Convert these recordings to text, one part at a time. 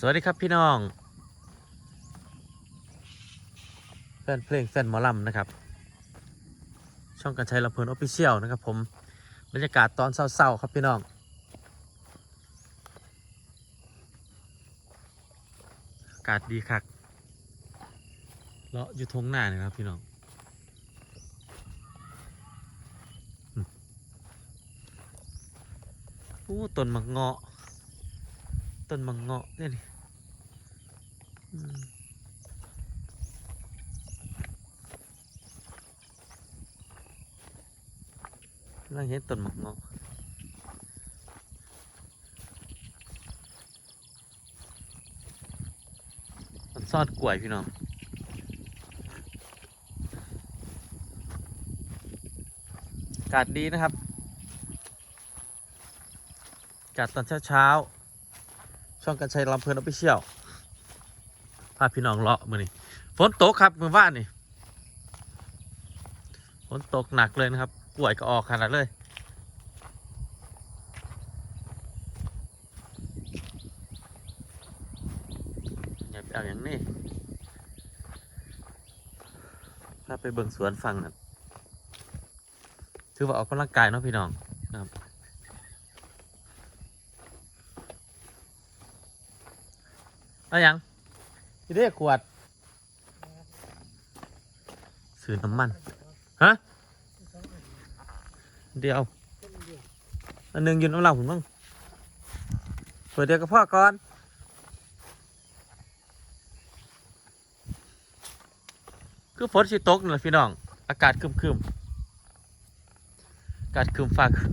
สวัสดีครับพี่น้อง แฟนเพลงแฟนหมอลำนะครับ ช่องกันชัยลำเพลินออฟฟิเชียลนะครับผม บรรยากาศตอนเศร้าๆครับพี่น้อง อากาศดีคักเลาะอยู่ทงหน้านี่ครับพี่น้องโอ้ต้นมักเงาะต้นมังเงาะเนี่ยนี่ อืมกำลังเห็นต้นหมังเงาะมันซอนกล้วยพี่น้องอากาศดีนะครับอากาศตอนเช้าๆช่องกันชัยลำเพลินออฟฟิเชียล พาพี่น้องเลาะมือนี่ฝนตกครับมือว่านนี่ฝนตกหนักเลยนะครับกล้วยก็ออกขนาดเลยอย่าไปเอาอย่างนี้พาไปเบิ่งสวนฟังนะถือว่าออกกำลังกายเนาะพี่น้องนะครับเอายัง พี่เรียกขวด ซื้อน้ำมัน ฮะ เดียว อันหนึ่งอยืนน้ำเหล่าผมบ้างเปิดเดียวกับพ่อก่อนคือฝนสิตกนี่แหละพี่น้อง อากาศครึมๆอากาศครึมฟ้าครึม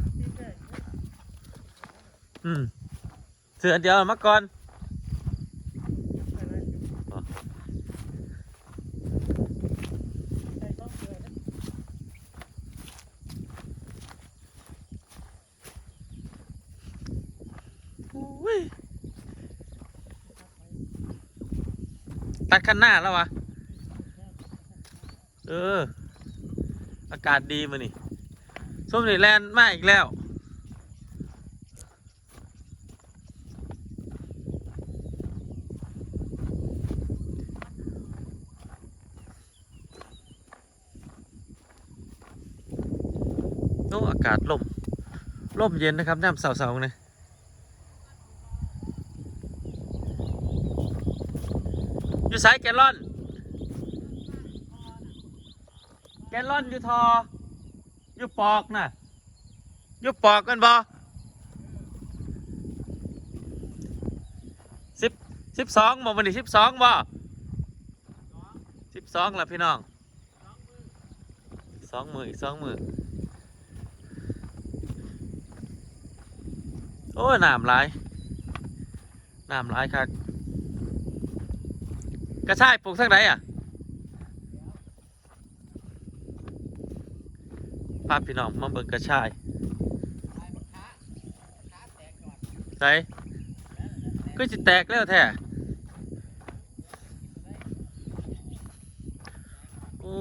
อืมเสืออันเดียวมาก่อน อุ้ย ตัดคันหน้าแล้ววะ เออ อากาศดีมานี่ส้มนี่แลนด์มาอีกแล้ว โอ้อากาศลมลมเย็นนะครับน้ำเสาๆนะ อยู่สายแกลลอน แกลลอนอยู่ทอ อยู่ปอกน่ะ อยู่ปอกกันบอสิบสิบสองบอกวันนี้สิบสองบอสิบสองละพี่น้องสองมืออีกสองมือโอ้ยน้ำหลายน้ำหลายครับ กระชายปลูกทางไหนอะพาพี่น้องมาเบิ่งกระชายใส่ก็จะแตกแล้วแท้โอ้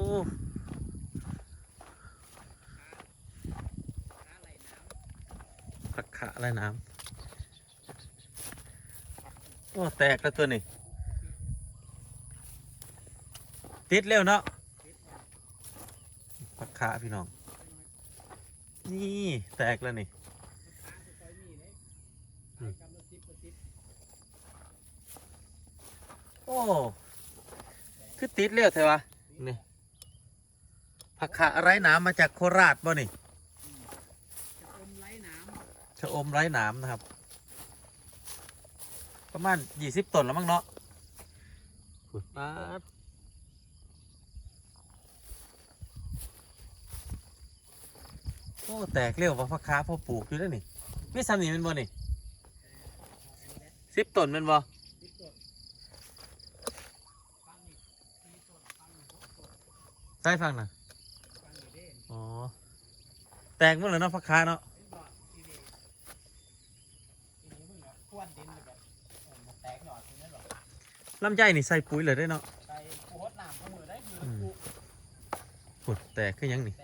ผักขะอะไรน้ำโอ้แตกแล้วตัวนี้ ติดเร็วเนาะปักขาพี่น้อง นี่แตกแล้วนี่โอ้คือติดเร็วเถอะวะนี่ผักขาไร้หนามมาจากโคราชบ่นี่ชะอมไร้หนามนะครับ ประมาณยี่สิบต้นแล้วมั้งเนาะขุดป๊าด โอ้แตกเร็วว่าพ่อค้าพ่อปลูกอยู่แล้วนี่มีซ้ำนี่แมันบ่นี่สิบต้นแมันบ่ใช่ฟังน่ะอ๋อแตกหมดเลยเนาะพ่อค้าเนาะลำไยนี่ใส่ปุ๋ยเลยได้เนาะอืมโหดแตกคือหยังนี่ลำไยอากกักตัววันที่สิบสองแล้วนะครับบักเขียบก็ติดแล้วบักเขียบติดบอติดแต่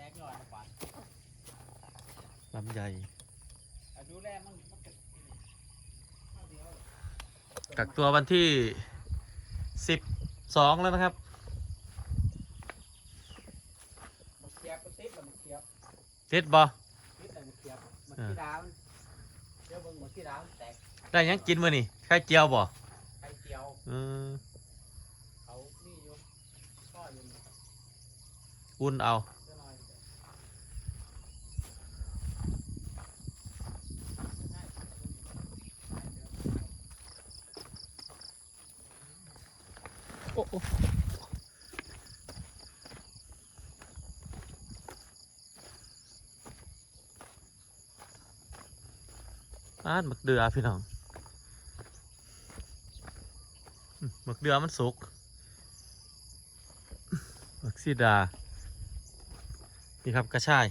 บักเขียบบักขี้ดาวมันเดี๋ยวเบิ่งบักขี้ดาวมันแตกได้ยังกินมื้อนี่ไข่เจียวบ่ไข่เจียวอืมเขานี่อยู่ก็อยู่นี่อุ่นเอา เดี๋ยวหน่อย โอ้โอ้อ่านหมึกเดือพี่น้องหมึกเดือมันสุกหมึกซีดา นี่ครับกระชาย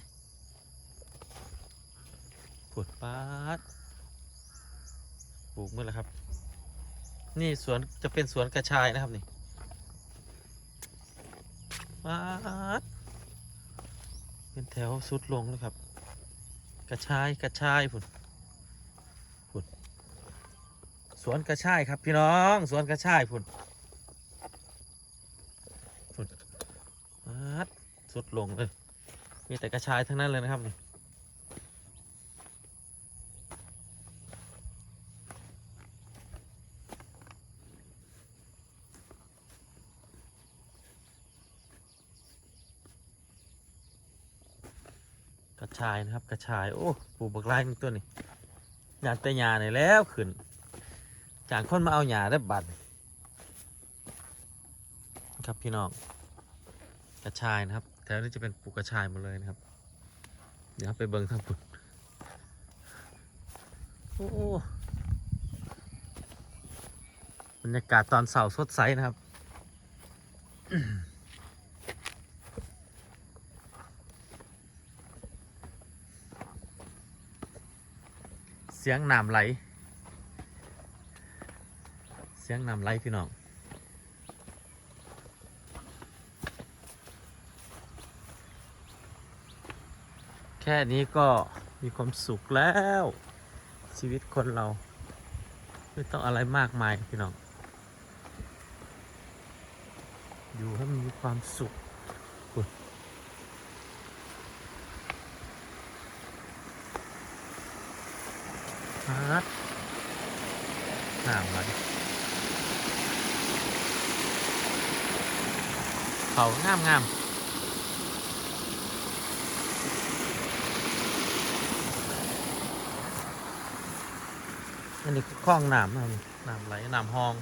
ปวดปาดปลูกเมื่อไรครับ นี่สวนจะเป็นสวนกระชายนะครับนี่ปาด เป็นแถวสุดลงเลยครับ กระชายกระชายผุดผุดสวนกระชายครับพี่น้อง สวนกระชายผุดผุดสุดลงเลยมีแต่กระชายทั้งนั้นเลยนะครับนี่ ระชายนะครับ กระชาย โอ้ปลูกบักไล่นึงตัวนี่อยากแต่หญ้านี่แล้วขึ้น จางคนมาเอาหญ้าได้บัดครับพี่น้องกระชายนะครับแถวนี้จะเป็นปลูกกระชายหมดเลยนะครับ เดี๋ยวไปเบิ่งทางปุ่นโอ้บรรยากาศตอนเสาร์สดใสนะครับ สียงน้ำไหล เสียงน้ำไหลพี่น้องแค่นี้ก็มีความสุขแล้ว ชีวิตคนเรา ไม่ต้องอะไรมากมายพี่น้อง อยู่ให้มันมีความสุขอุ๊ยฮาร์ดน้ำมาดิเขางามงามอันนี้คือคลองน้ำนะครับน้ำไหลน้ำหอง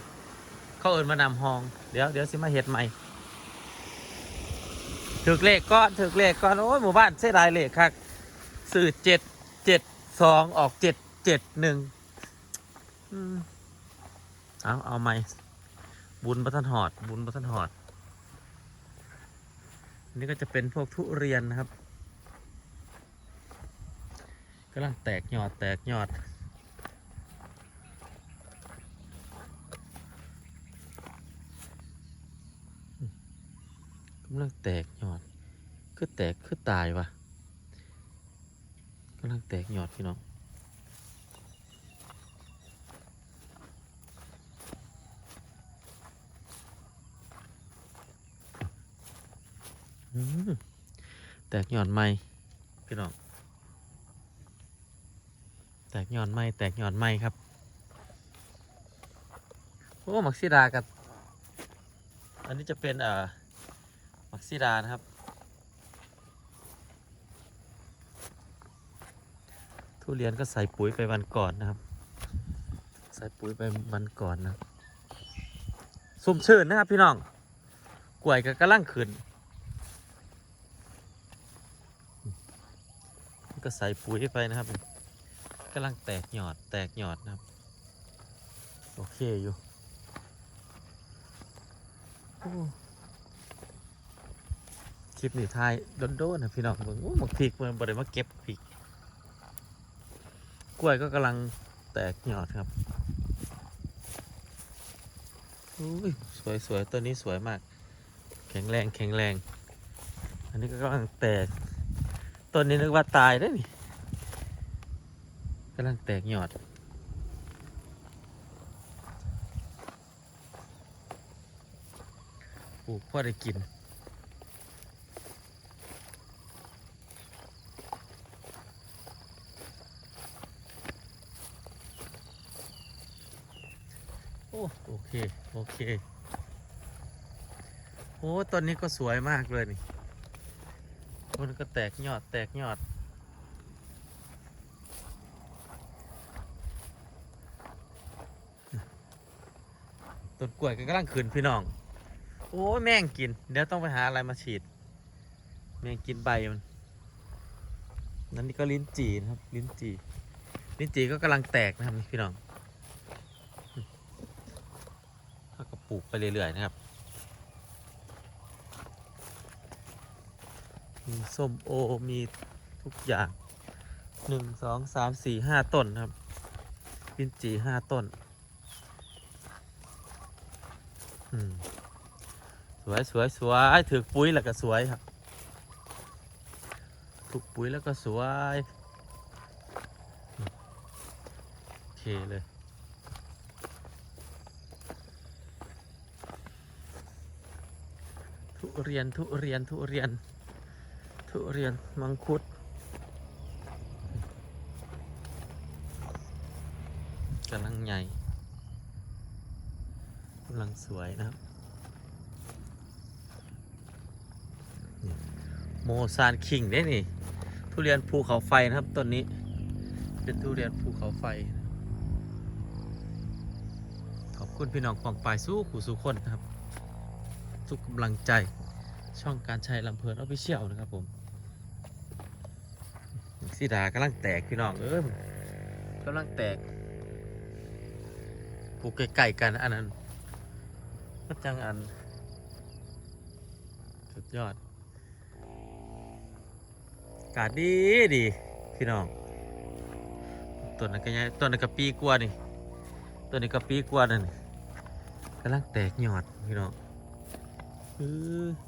เขาเอินมาน้ำหอง เดี๋ยวเดี๋ยวสิมาเห็ดใหม่ถือเลขก้อนถือเลขก้อนโอ้ยหมู่บ้านเสียดายเลขครับสื่อเจ็ดเจ็ดสองออกเจ็ด เจ็ดหนึ่งเอาเอาไหมบุญประทันหอด บุญประทันหอดนนี้ก็จะเป็นพวกทุเรียนนะครับกำลังแตกยอดแตกยอดกำลังแตกยอด คือแตกคือตายวะกำลังแตกยอดพี่น้อง อืม แตกยอดใหม่พี่น้อง แตกหย่อดใหม่แตกหย่อดใหม่ครับ โอ้หมักซีดากับ อันนี้จะเป็นเอ่อมักซิดานะครับ ทุเรียนก็ใส่ปุ๋ยไปวันก่อนนะครับ ใส่ปุ๋ยไปวันก่อนนะสุ่มชื่นนะครับพี่น้องกล้วยก็กำลังขึ้น ก็ใส่ปุ๋ยไปนะครับกำลังแตกหยอดแตกหยอดนะครับ โอเคอยู่คลิปนี้ถ่ายโดนๆนะพี่น้องเบิ่งโอ้หมกพริกมันบ่ได้มาเก็บพริก กล้วยก็กำลังแตกหยอดครับอุ้ยสวยสวยต้นนี้สวยมาก แข็งแรงแข็งแรง อันนี้ก็กำลังแตก ต้นนี้นึกว่าตายแล้วนี่กำลังแตกยอด ปลูกพ่อได้กินโอเค โอเค โอ้ตอนนี้ก็สวยมากเลยนี่ มันก็แตกยอดแตกยอด ต้นกล้วยก็กำลังขึ้นพี่น้อง โอ้ยแม่งกิน เดี๋ยวต้องไปหาอะไรมาฉีด แม่งกินใบมัน นั่นนี่ก็ลิ้นจีนะครับ ลิ้นจี ลิ้นจีก็กำลังแตกนะครับพี่น้องเขาก็ปลูกไปเรื่อยๆนะครับ มีส้มโอ มีทุกอย่างหนึ่งสองสามสี่ห้าต้นครับลิ้นจีห้าต้น อืม สวยสวยสวยถือปุ๋ยแล้วก็สวยครับถูกปุ๋ยแล้วก็สวย โอเคเลยทุเรียนทุเรียนทุเรียน ทุเรียนมังคุดกำลังใหญ่กำลังสวยนะครับ โมซานคิงได้นี่ ทุเรียนภูเขาไฟนะครับต้นนี้ เป็นทุเรียนภูเขาไฟ ขอบคุณพี่น้องปองปายสู้ขู่สู้คนนะครับทุกกำลังใจช่องการใช้ลำเพลินออฟฟิเชียลนะครับผม สีดากำลังแตกพี่น้องเอ้ยกำลังแตกปลูกไก่ๆกันอันนั้นก็จังอัน สุดยอดกาศดีดีพี่น้องต้นนั้นก็ยังต้นนั้นก็ปีกว่านี่ต้นนี้ก็ปีกว่านั่นนี่กำลังแตกยอดพี่น้องเอออื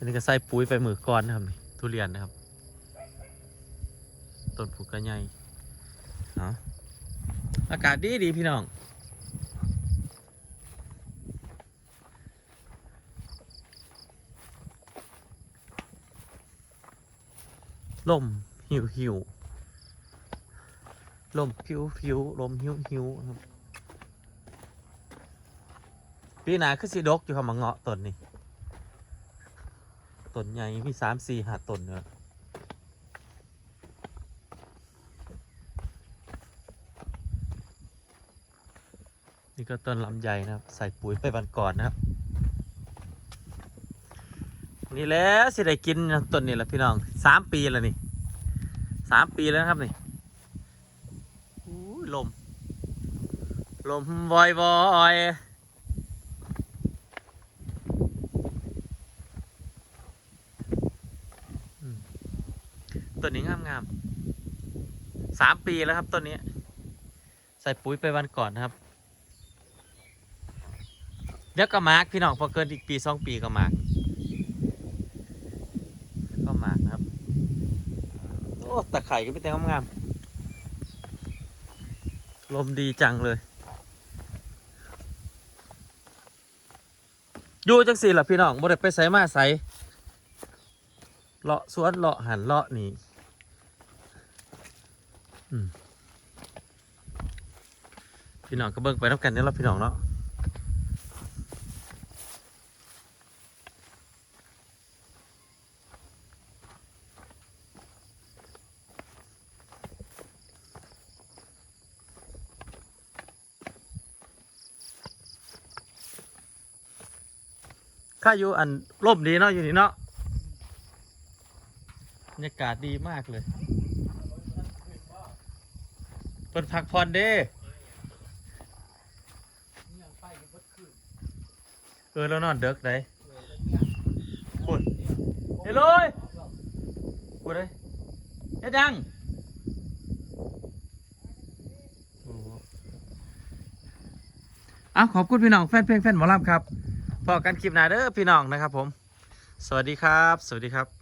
อันนี้ก็ใส่ปุ๋ยไปมือก่อนนะครับนี่ทุเรียนนะครับต้นผูกกระใหญ่เอาอากาศดีดีพี่น้องลมหิวหิวลมผิวผิวลมหิวหิวครับปีหนาคือสีดกอยู่ครับมาเงาะต้นนี่ ต้นใหญ่มีสามสี่หาต้นเนอะนี่ก็ต้นลำไยนะครับ ใส่ปุ๋ยไปวันก่อนนะครับ นี่แหละสิได้กินนะต้นนี่แหละพี่น้องสามปีแล้วนี่สามปีแล้วครับนี่อู้ลม ลมวอยวอยอืมต้นนี้งามสามปีแล้วครับต้นนี้ ใส่ปุ๋ยไปวันก่อนนะครับ เดี๋ยวก็มาร์กพี่น้องพอเกินอีกปีสองปีก็มาร์กก็หมากนะครับโอ้ตะไคร่ก็ไม่แต่งามๆลมดีจังเลยอยู่จังสี่ล่ะพี่น้องบ่ได้ไปใส่มาใส่เลาะสวนเลาะหันเลาะนี่ พี่น้องก็เบิ่งไปน้ำกันเนี่ยราะพี่น้องเนาะข้าอยู่อันร่มดีเนาะอยู่นี่เนาะบรรยากาศดีมากเลย เปิดพักผ่อนเด้เนี่ยไปอยู่เออแล้วนอนเด็กได้เออแล้วเนี่ยปุ่นเฮ้ยเลยปุ่นเลยเฮ็ดยังอ้โหอ้าวขอบคุณพี่น้องแฟนเพลงแฟนหมอลำครับพอกันคลิปหน้าเด้อพี่น้องนะครับผม สวัสดีครับ สวัสดีครับ